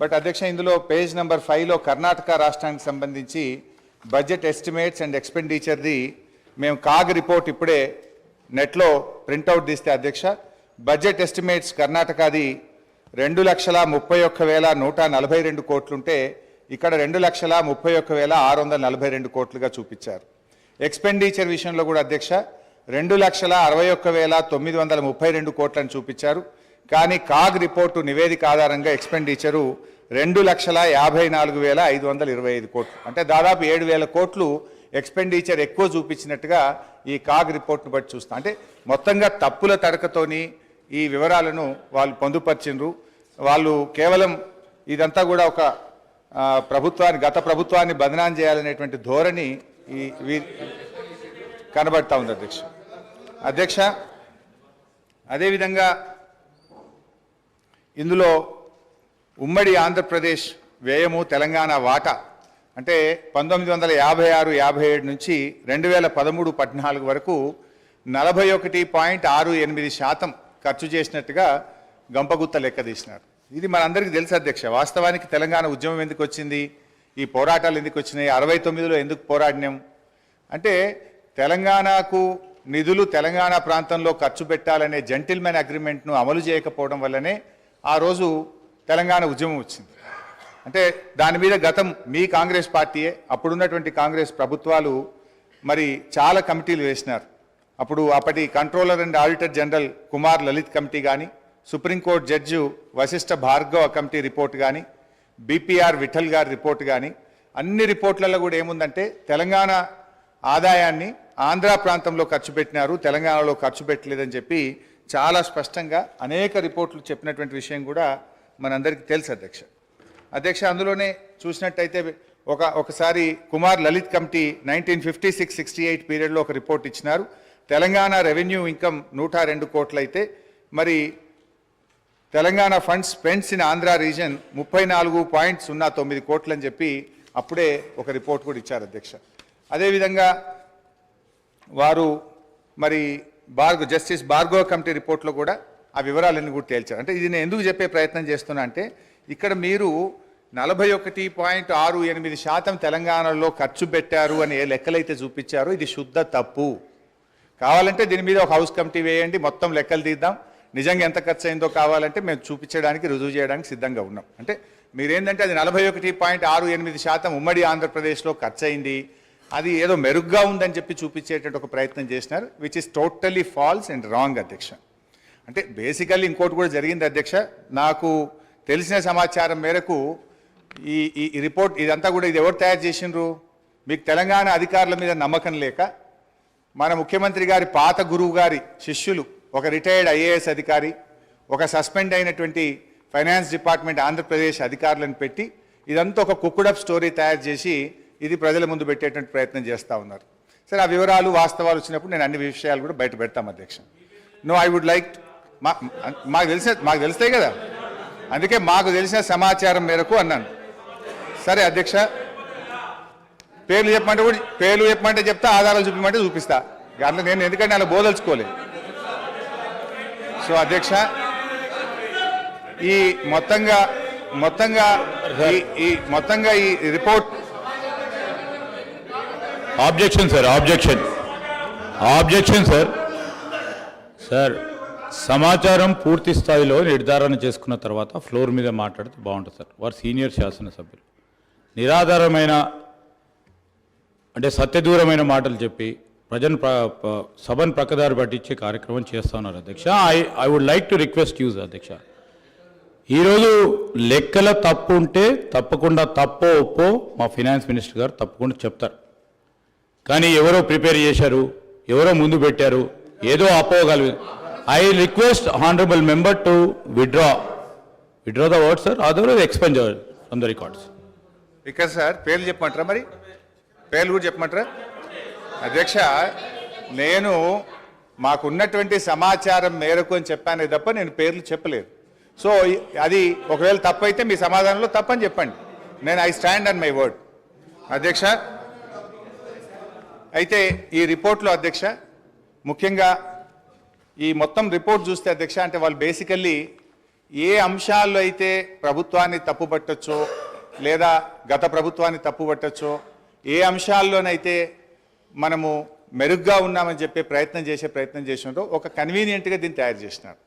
But అధ్యక్ష ఇందులో page number ఫైవ్లో కర్ణాటక రాష్ట్రానికి సంబంధించి బడ్జెట్ ఎస్టిమేట్స్ అండ్ ఎక్స్పెండిచర్ది మేము కాగ్ రిపోర్ట్ ఇప్పుడే నెట్లో ప్రింట్అవుట్ తీస్తే అధ్యక్ష బడ్జెట్ ఎస్టిమేట్స్ కర్ణాటకది రెండు లక్షల ముప్పై ఒక్క వేల నూట నలభై రెండు కోట్లుంటే ఇక్కడ రెండు లక్షల ముప్పై ఒక్క వేల ఆరు వందల నలభై రెండు కోట్లుగా చూపించారు. ఎక్స్పెండిచర్ విషయంలో కూడా అధ్యక్ష రెండు లక్షల అరవై ఒక్క వేల తొమ్మిది వందల ముప్పై రెండు కోట్లను చూపించారు. కానీ కాగ్ రిపోర్టు నివేదిక ఆధారంగా ఎక్స్పెండిచరు రెండు లక్షల యాభై నాలుగు వేల ఐదు వందల ఇరవై ఐదు కోట్లు. అంటే దాదాపు ఏడు వేల కోట్లు ఎక్స్పెండిచర్ ఎక్కువ చూపించినట్టుగా ఈ కాగ్ రిపోర్ట్ను బట్టి చూస్తాం. అంటే మొత్తంగా తప్పుల తడకతోని ఈ వివరాలను వాళ్ళు పొందుపరిచిండ్రు. వాళ్ళు కేవలం ఇదంతా కూడా ఒక ప్రభుత్వాన్ని గత ప్రభుత్వాన్ని బదనాం చేయాలనేటువంటి ధోరణి ఈ వీ కనబడతా ఉంది అధ్యక్ష. అధ్యక్ష అదేవిధంగా ఇందులో ఉమ్మడి ఆంధ్రప్రదేశ్ వ్యయము తెలంగాణ వాటా. అంటే పంతొమ్మిది వందల యాభై ఆరు యాభై ఏడు నుంచి రెండు వేల పదమూడు పద్నాలుగు వరకు నలభై ఒకటి పాయింట్ ఆరు ఎనిమిది శాతం ఖర్చు చేసినట్టుగా గంపగుత్త లెక్క తీసినారు. ఇది మనందరికీ తెలుసు అధ్యక్ష వాస్తవానికి తెలంగాణ ఉద్యమం ఎందుకు వచ్చింది? ఈ పోరాటాలు ఎందుకు వచ్చినాయి? అరవై తొమ్మిదిలో ఎందుకు పోరాడినాం? అంటే తెలంగాణకు నిధులు తెలంగాణ ప్రాంతంలో ఖర్చు పెట్టాలనే జెంటిల్మెన్ అగ్రిమెంట్ను అమలు చేయకపోవడం వల్లనే ఆ రోజు తెలంగాణ ఉద్యమం వచ్చింది. అంటే దాని మీద గతం మీ కాంగ్రెస్ పార్టీయే అప్పుడున్నటువంటి కాంగ్రెస్ ప్రభుత్వాలు మరి చాలా కమిటీలు వేసినారు. అప్పుడు అప్పటి controller and auditor general Kumar Lalit committee కానీ supreme court judge Vashishtha Bhargava committee report కానీ బీపీఆర్ విఠల్ గారి రిపోర్ట్ కానీ అన్ని రిపోర్ట్లలో కూడా ఏముందంటే తెలంగాణ ఆదాయాన్ని ఆంధ్ర ప్రాంతంలో ఖర్చు పెట్టినారు తెలంగాణలో ఖర్చు పెట్టలేదని చెప్పి చాలా స్పష్టంగా అనేక రిపోర్ట్లు చెప్పినటువంటి విషయం కూడా మనందరికీ తెలుసు అధ్యక్ష. అధ్యక్ష అందులోనే చూసినట్టయితే ఒక ఒకసారి Kumar Lalit committee nineteen fifty six sixty eight పీరియడ్లో ఒక రిపోర్ట్ ఇచ్చినారు. తెలంగాణ రెవెన్యూ ఇన్కమ్ నూట రెండు కోట్లయితే మరి Telangana funds spends in Andhra region ముప్పై నాలుగు పాయింట్ సున్నా తొమ్మిది కోట్లని చెప్పి అప్పుడే ఒక రిపోర్ట్ కూడా ఇచ్చారు అధ్యక్ష. అదేవిధంగా వారు మరి భార్గో జస్టిస్ భార్గవ కమిటీ రిపోర్ట్లో కూడా ఆ వివరాలన్నీ కూడా తేల్చారు. అంటే ఇది నేను ఎందుకు చెప్పే ప్రయత్నం చేస్తున్నా అంటే ఇక్కడ మీరు నలభై ఒకటి పాయింట్ ఆరు ఎనిమిది శాతం తెలంగాణలో ఖర్చు పెట్టారు అని ఏ లెక్కలైతే చూపించారో ఇది శుద్ధ తప్పు. కావాలంటే దీని మీద ఒక హౌస్ కమిటీ వేయండి మొత్తం లెక్కలు తీద్దాం. నిజంగా ఎంత ఖర్చు అయిందో కావాలంటే మేము చూపించడానికి రుజువు చేయడానికి సిద్ధంగా ఉన్నాం. అంటే మీరేంటంటే అది నలభై ఒకటి పాయింట్ ఆరు ఎనిమిది శాతం ఉమ్మడి ఆంధ్రప్రదేశ్లో ఖర్చు అయింది అది ఏదో మెరుగ్గా ఉందని చెప్పి చూపించేటువంటి ఒక ప్రయత్నం చేసినారు which is totally false and wrong అధ్యక్ష. అంటే బేసికల్లీ ఇంకోటి కూడా జరిగింది అధ్యక్ష నాకు తెలిసిన సమాచారం మేరకు ఈ ఈ- రిపోర్ట్ ఇదంతా కూడా ఇది ఎవరు తయారు చేసిండ్రు? మీకు తెలంగాణ అధికారుల మీద నమ్మకం లేక మన ముఖ్యమంత్రి గారి పాత గురువు గారి శిష్యులు ఒక రిటైర్డ్ ఐఏఎస్ అధికారి ఒక సస్పెండ్ అయినటువంటి ఫైనాన్స్ డిపార్ట్మెంట్ ఆంధ్రప్రదేశ్ అధికారులను పెట్టి ఇదంతా ఒక కుక్కుడప్ స్టోరీ తయారు చేసి ఇది ప్రజల ముందు పెట్టేటువంటి ప్రయత్నం చేస్తూ ఉన్నారు. సరే ఆ వివరాలు వాస్తవాలు వచ్చినప్పుడు నేను అన్ని విషయాలు కూడా బయట పెడతాం అధ్యక్ష. నో ఐ వుడ్ లైక్ మా మాకు తెలిసే మాకు తెలుస్తాయి కదా. అందుకే మాకు తెలిసిన సమాచారం మేరకు అన్నాను. సరే అధ్యక్ష. పేర్లు చెప్పమంటే కూడా పేర్లు చెప్పమంటే చెప్తా ఆధారాలు చూపించమంటే చూపిస్తా. అట్లా నేను ఎందుకంటే అలా బోదలుచుకోలేదు సో అధ్యక్ష ఈ మొత్తంగా మొత్తంగా ఈ మొత్తంగా ఈ report objection sir objection objection sir sir సమాచారం పూర్తి స్థాయిలో నిర్ధారణ చేసుకున్న తర్వాత ఫ్లోర్ మీద మాట్లాడితే బాగుంటుంది సార్ వారు సీనియర్ శాసనసభ్యులు. నిరాధారమైన అంటే సత్యదూరమైన మాటలు చెప్పి ప్రజను సభను ప్రక్కదారి పట్టించే కార్యక్రమం చేస్తా ఉన్నారు అధ్యక్ష. I I would like to request use అధ్యక్ష. ఈరోజు లెక్కల తప్పు ఉంటే తప్పకుండా తప్పో ఒప్పో మా ఫినాన్స్ మినిస్టర్ గారు తప్పకుండా చెప్తారు. కానీ ఎవరో ప్రిపేర్ చేశారు ఎవరో ముందు పెట్టారు ఏదో అపోగలదు I request honourable member to withdraw. Withdraw the word sir? Other expunge from the records. ఇక్కడ సార్ పేర్లు చెప్పమంటారా మరి? పేర్లు కూడా చెప్పమంటారా? అధ్యక్ష నేను మాకున్నటువంటి సమాచారం మేరకు అని చెప్పానే తప్ప నేను పేర్లు చెప్పలేదు. సో అది ఒకవేళ తప్పైతే మీ సమాధానంలో తప్పని చెప్పండి. నేను I stand on my word అధ్యక్ష అయితే ఈ రిపోర్ట్లో అధ్యక్ష ముఖ్యంగా ఈ మొత్తం రిపోర్ట్ చూస్తే అధ్యక్ష అంటే వాళ్ళు బేసికల్లీ ఏ అంశాల్లో అయితే ప్రభుత్వాన్ని తప్పుపట్టచ్చో లేదా గత ప్రభుత్వాన్ని తప్పుపట్టచ్చో ఏ అంశాల్లోనైతే మనము మెరుగ్గా ఉన్నామని చెప్పే ప్రయత్నం చేసే ప్రయత్నం చేసినారో ఒక కన్వీనియంట్గా దీన్ని తయారు చేసినారు.